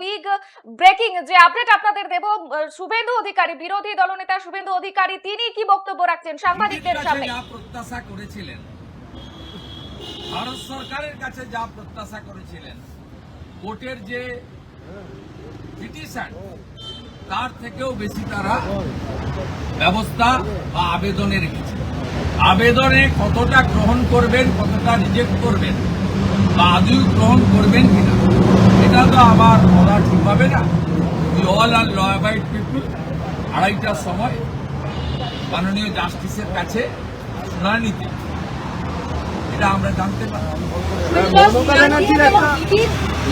Big breaking যে update আপনাদের দেব শুভেন্দু অধিকারী বিরোধী দলনেতা শুভেন্দু অধিকারী তিনি কি বক্তব্য রাখছেন সাংবাদিকদের সামনে যা প্রত্যাশা করেছিলেন ভারত সরকারের কাছে যা প্রত্যাশা করেছিলেন কোর্টের যে পিটিশন তার থেকেও বেশি তারা ব্যবস্থা বা আবেদনে রেখেছে। আবেদনে কতটা গ্রহণ করবেন কতটা রিজেক্ট করবেন বা আদৌ গ্রহণ করবেন কিনা এটা তো আমার বলা ঠিক হবে না। We all are law abide people আড়াইটার সময় মাননীয় জাস্টিসের কাছে শুনানিতে এটা আমরা জানতে পারি। মমতা ব্যানার্জির একটা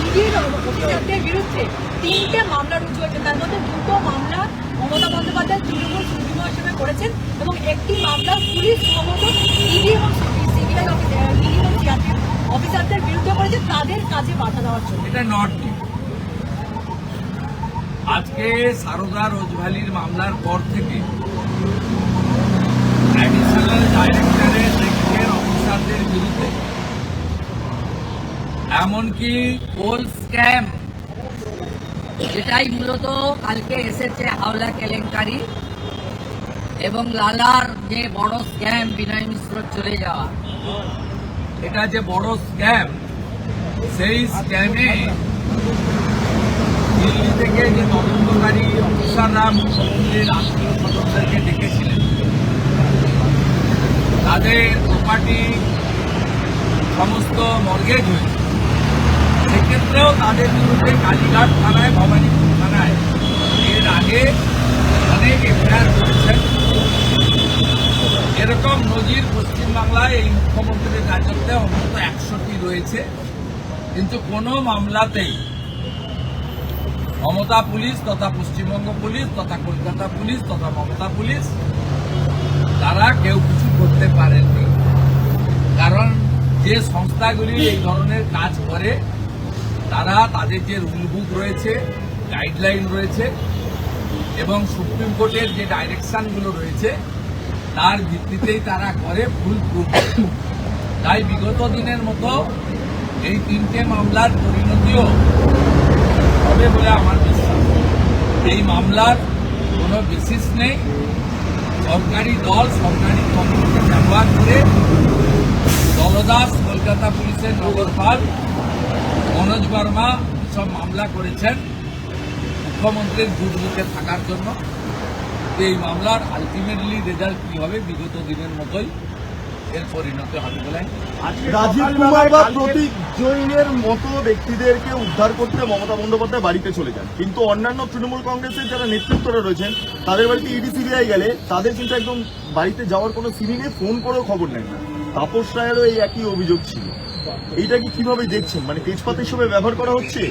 ইডির অফিসারদের বিরুদ্ধে তিনটে মামলা রুজু হয়েছে। তার মধ্যে দুটো মামলা মমতা বন্দ্যোপাধ্যায় তৃণমূল সুপ্রিমো হিসেবে করেছেন এবং একটি মামলা পুলিশ সম্ভবত ইডি এবং সিবিআই ইডি এবং অফিসারদের বিরুদ্ধে করেছে, তাদের কাজে বাধা দেওয়ার জন্য। এটা নট আজকে সারদা রোজভ্যালির মামলার পর থেকে অ্যাডিশনাল ডাইরেক্টরের রেখের অফিসারদের বিরুদ্ধে। এমনকি কোল স্ক্যাম, এটাই মূলত কালকে এসেছে হাওলা কেলেঙ্কারি এবং লালার যে বড় স্ক্যাম, বিনয় মিশ্র চলে যাওয়া। এটা যে বড় স্ক্যাম সেই স্ক্যামে দিল্লি থেকে যে তদন্তকারী অফিসাররা মুখ্যমন্ত্রীর আত্মীয় সদস্যদেরকে ডেকেছিলেন, তাদের প্রপার্টি সমস্ত মর্গেজ হয়েছে সেক্ষেত্রেও তাদের বিরুদ্ধে কালীঘাট থানায়, ভবানীপুর থানায় এর আগে অনেক এফআইআর করেছেন। এরকম নজির পশ্চিমবাংলায় এই মুখ্যমন্ত্রীর রাজত্বে অন্তত একশোটি রয়েছে। কিন্তু কোনো মামলাতেই মমতা পুলিশ তথা পশ্চিমবঙ্গ পুলিশ তথা কলকাতা পুলিশ তথা মমতা পুলিশ, তারা কেউ কিছু করতে পারেননি। কারণ যে সংস্থাগুলি এই ধরনের কাজ করে, তারা তাদের যে রুল বুক রয়েছে গাইডলাইন রয়েছে এবং সুপ্রিম কোর্টের যে ডাইরেকশনগুলো রয়েছে তার ভিত্তিতেই তারা করে ভুল তাই বিগত দিনের মতো এই তিনটে মামলার পরিণতিও হবে বলে আমার বিশ্বাস। এই মামলার কোনো বেসিস নেই। সরকারি দল, সরকারি ক্ষমতাকে ব্যবহার করে দলদাস, কলকাতা পুলিশের নগরপাল, মনোজ বর্মা সব মামলা করেছেন মুখ্যমন্ত্রীর দুর্নীতিতে থাকার জন্য। তো এই মামলার আলটিমেটলি রেজাল্ট কি হবে বিগত দিনের মতোই এর পরিণতি হবে বলে রাজীব কুমার বা প্রতীক জৈনের মতো ব্যক্তিদেরকে উদ্ধার করতে মমতা বন্দ্যোপাধ্যায় বাড়িতে চলে যান। কিন্তু অন্যান্য তৃণমূল কংগ্রেসের যারা নেতৃত্বরা রয়েছেন তাদের বাড়িতে ইডি সিবিআই গেলে তাদের কিন্তু একদম বাড়িতে যাওয়ার কোনো সিমি নেই ফোন করেও খবর নেন না। তাপস রায়েরও এই একই অভিযোগ ছিল। এইটা কি কীভাবে দেখছেন? মানে তেজপাত হিসেবে ব্যবহার করা হচ্ছে?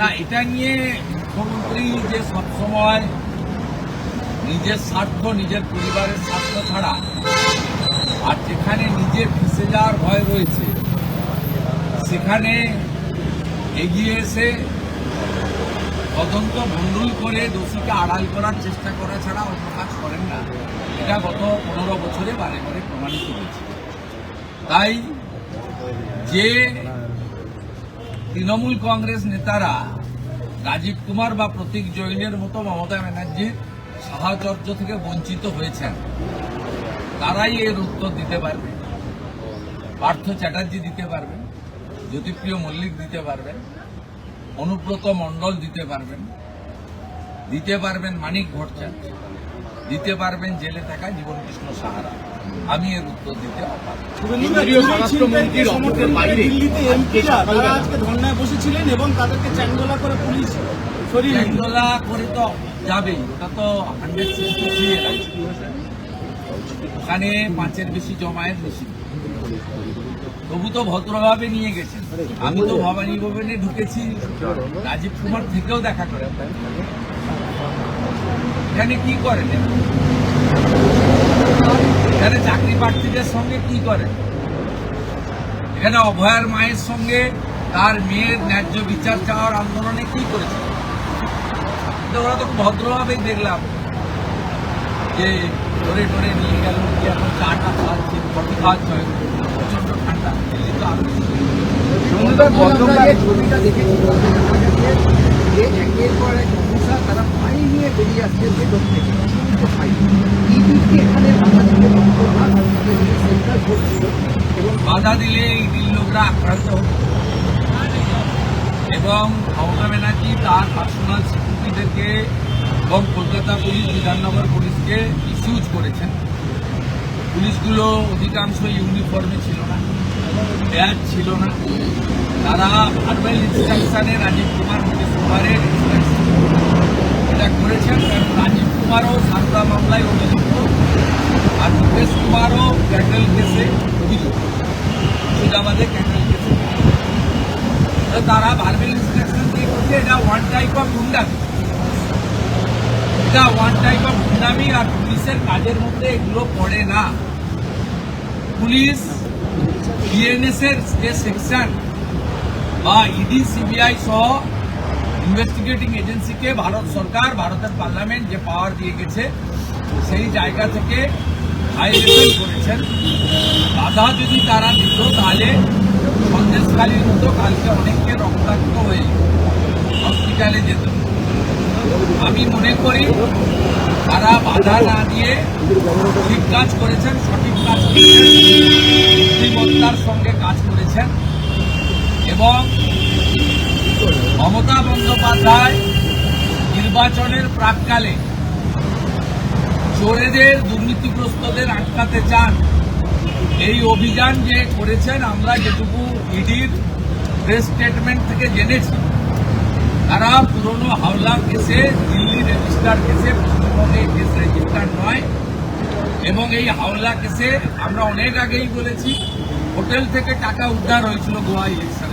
না এটা নিয়ে মুখ্যমন্ত্রী যে সবসময় নিজের স্বার্থ, নিজের পরিবারের স্বার্থ ছাড়া আর যেখানে নিজে ফেসে যাওয়ার ভয় রয়েছে, সেখানে এগিয়ে এসে তদন্ত ভণ্ডুল করে দোষীকে আড়াল করার চেষ্টা করা ছাড়া অন্য কাজ করেন না। এটা গত পনেরো বছরে বারে বারে প্রমাণিত হয়েছে। তাই যে তৃণমূল কংগ্রেস নেতারা রাজীব কুমার বা প্রতীক জৈনের মতো মমতা ব্যানার্জির সাহাচর্য থেকে বঞ্চিত হয়েছেন। তারাই এর উত্তর দিতে পারবে। পার্থ চ্যাটার্জি দিতে পারবেন জ্যোতিপ্রিয় মল্লিক দিতে পারবেন অনুব্রত মণ্ডল দিতে পারবেন। দিতে পারবেন মানিক ভট্টাচার্য। দিতে পারবেন জেলে থাকা জীবনকৃষ্ণ সাহারা। আমি এর উত্তর দিতে বসেছিলেন এবং তাদেরকে চ্যাংদোলা করে পুলিশ করে তো যাবেই ওটা তো হান্ড্রেড ওখানে পাঁচের বেশি জমায়েত বেশি। তবু তো ভদ্রভাবে নিয়ে গেছেন। আমি তো ভবানী ভবনে ঢুকেছি। রাজীব কুমার থেকেও দেখা করে। এখানে কি করেন? এখানে চাকরি প্রার্থীদের সঙ্গে কি করেন এখানে অভয়ার মায়ের সঙ্গে তার মেয়ের ন্যায্য বিচার চাওয়ার আন্দোলনে কি করেছে? ওরা তো খুব ভদ্রভাবেই দেখলাম যে ধরে ধরে নিয়ে গেল কি এখন চাটা খাওয়াচ্ছে কফি খাওয়াচ্ছে। প্রচণ্ড ঠান্ডা। দিল্লি তো আরও ছবিটা দেখেছি যে পর এক তারা ফাইল নিয়ে বেরিয়ে আসছে ভেতর থেকে। কিন্তু ফাইল ইডিকে এখানে বাধা দিতে এবং বাধা দিলে দিল লোকরা আক্রান্ত এবং মমতা ব্যানার্জি তার পার্সোনাল সিকিউরিটিদেরকে এবং কলকাতা পুলিশ, বিধাননগর পুলিশকে মিসইউজ করেছেন। পুলিশগুলো অধিকাংশ ইউনিফর্মে ছিল না ব্যাজ ছিল না। তারা ভার্বাল ইনস্ট্রাকশনে রাজীব কুমার মুকেশ কুমারের এটা করেছেন রাজীব কুমারও সারদা মামলায় অভিযুক্ত। আর মুকেশ কুমারও ক্যান্ডেল কেসে অভিযুক্ত। মুর্শিদাবাদে ক্যান্ডেল কেসে তারা ভার্বাল ইনস্ট্রাকশন দিয়ে করছে এটা ওয়ান টাইপ অফ গুন্ডামি। এটা ওয়ান টাইপ অফ গুন্ডামি, আর পুলিশের কাজের মধ্যে এগুলো পড়ে না। পুলিশ বিএনএস এর যে সেকশন বা ইডি সিবিআই সহ ইনভেস্টিগেটিং এজেন্সিকে ভারত সরকার, ভারতের পার্লামেন্ট যে পাওয়ার দিয়ে গেছে, সেই জায়গা থেকে ভাইলেশন করেছেন। বাধা যদি তারা দিত, তাহলে সন্দেশকালীর মতো কালকে অনেককে রক্তাক্ত হয়ে হসপিটালে যেত। আমি মনে করি তারা বাধা না দিয়ে ঠিক কাজ করেছেন, সঠিক কাজ করেছেন সঙ্গে কাজ করেছেন এবং মমতা বন্দ্যোপাধ্যায় নির্বাচনের প্রাককালে চোরেদের দুর্নীতিগ্রস্তদের আটকাতে চান এই অভিযান যে করেছেন, আমরা যেটুকু ইডির প্রেস স্টেটমেন্ট থেকে জেনেছি, তারা পুরনো হাওলা কেসে, দিল্লি রেজিস্টার কেসে, পশ্চিমবঙ্গে কেস রেজিস্টার নয় এবং এই হাওলা কেসে আমরা অনেক আগেই বলেছি, হোটেল থেকে টাকা উদ্ধার হয়েছিল গোয়া ইলেকশনের সময়।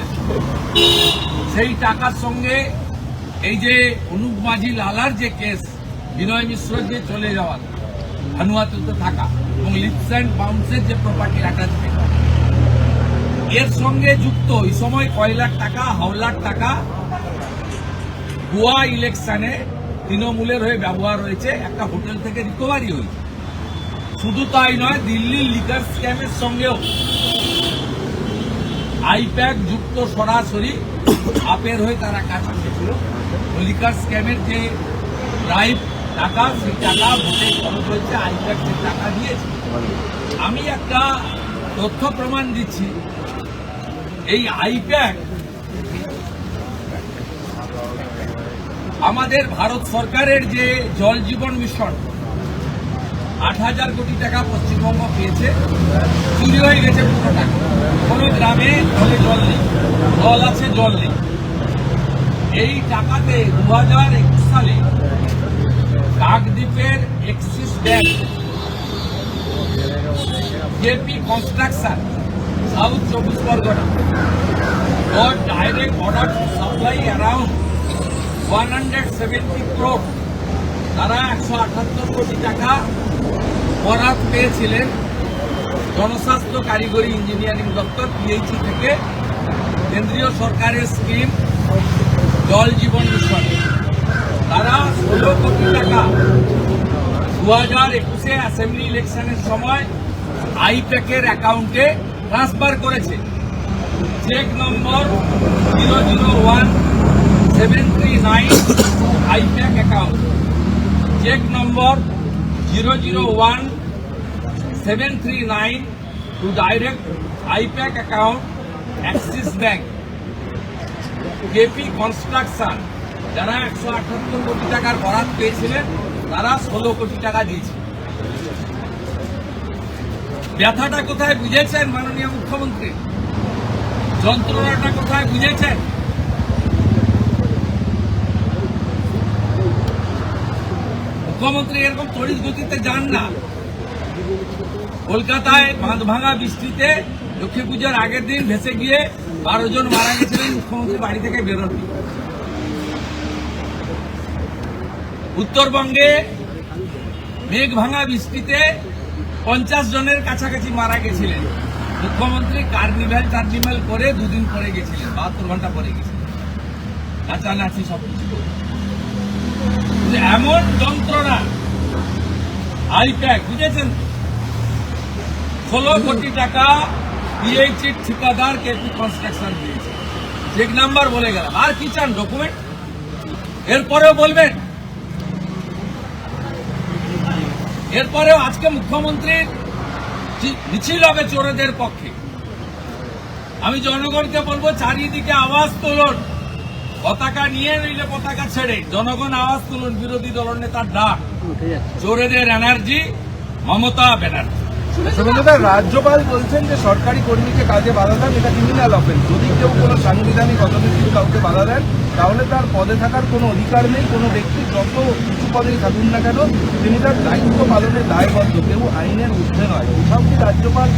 সেই টাকার সঙ্গে এই যে অনুপ মাঝি লালার যে কেস, বিনয় মিশ্রর যে চলে যাওয়ার ভানুয়াতুতে থাকা এবং লিপস অ্যান্ড বাউন্সের যে প্রপার্টি অ্যাটাচমেন্ট এর সঙ্গে যুক্ত এই সময় কয় লাখ টাকা হাওলার টাকা গোয়া ইলেকশনে তৃণমূলের হয়ে ব্যবহার হয়েছে, একটা হোটেল থেকে রিকভারি হয়েছে। শুধু তাই নয়, দিল্লির লিকার স্ক্যামের সঙ্গেও আইপ্যাক যুক্ত সরাসরি আপের হয়ে তারা কাজ করেছিল। লিকার স্ক্যামের যে রাইট টাকা, সেই টাকা ভোটে খরচ হয়েছে আইপ্যাক সেই টাকা দিয়েছে। আমি একটা তথ্য প্রমাণ দিচ্ছি। এই আইপ্যাক আমাদের ভারত সরকারের যে জল জীবন মিশন আট হাজার কোটি টাকা পশ্চিমবঙ্গ পেয়েছে, চুরি হয়ে গেছে পুরো টাকা কোনো গ্রামে জলে জল নেই জল আছে, জল নেই। এই টাকাতে দু হাজার একুশ সালে কাকদ্বীপের Axis bank JP construction, south চব্বিশ Pargana got direct order to supply hundred 170 crore তারা একশো আটাত্তর কোটি টাকা বরাদ পেয়েছিলেন জনস্বাস্থ্য কারিগরি ইঞ্জিনিয়ারিং দপ্তর পিএইচি থেকে। কেন্দ্রীয় সরকারের স্কিম, জল জীবন মিশন। তারা ষোলো কোটি টাকা। দু হাজার একুশে অ্যাসেম্বলি ইলেকশনের সময় আইপ্যাকের অ্যাকাউন্টে ট্রান্সফার করেছে। Cheque number zero zero one seven three nine IPAC account. Cheque number zero zero one seven three nine two direct IPAC account Axis bank KP construction যারা একশো আটাত্তর কোটি টাকার বরাদ পেয়েছিলেন, তারা ষোলো কোটি টাকা দিয়েছে। ব্যথাটা কোথায় বুঝেছেন মাননীয় মুখ্যমন্ত্রী? যন্ত্রণাটা কোথায় বুঝেছেন? মুখ্যমন্ত্রী এরকম তড়িৎ গতিতে যান না। কলকাতায় বাঁধ ভাঙা বৃষ্টিতে লক্ষ্মী পুজোর আগের দিন ভেসে গিয়ে বারো জন মারা গেছিলেন মুখ্যমন্ত্রী বাড়ি থেকে বেরোননি উত্তরবঙ্গে মেঘ ভাঙা বৃষ্টিতে পঞ্চাশ জনের কাছাকাছি মারা গেছিলেন। মুখ্যমন্ত্রী কার্নিভেল টার্নিভ্যাল করে দুদিন পরে গেছিলেন, বাহাত্তর ঘণ্টা পরে গেছিলেন নাচানাচি সব কিছু করে। কিন্তু এমন যন্ত্রণা আইপ্যাক, বুঝেছেন? ষোলো কোটি টাকা পিএইচির ঠিকাদার কেপি কনস্ট্রাকশন দিয়েছে। চেক নাম্বার বলে গেলাম। আর কি চান? ডকুমেন্ট এরপরেও বলবেন? এরপরেও আজকে মুখ্যমন্ত্রীর জি- মিছিল হবে চোরেদের পক্ষে। আমি জনগণকে বলব, চারিদিকে আওয়াজ তুলুন। পতাকা নিয়ে নইলে পতাকা ছেড়ে জনগণ আওয়াজ তুলুন বিরোধী দলের নেতার ডাক। চোরেদের এনার্জি মমতা ব্যানার্জি। রাজ্যপাল বলছেন যে সরকারি কর্মীকে কাজে বাধা দেন এটা ক্রিমিনাল অফেন্স যদি কেউ কোনো সাংবিধানিক অথরিটির কাউকে বাধা দেন তাহলে তার পদে থাকার কোনো অধিকার নেই কোনো ব্যক্তি যত উঁচু পদেই থাকুন না কেন তিনি তার দায়িত্ব পালনের দায়বদ্ধ। কেউ আইনের ঊর্ধ্বে নয়। কোথাও কি রাজ্যপাল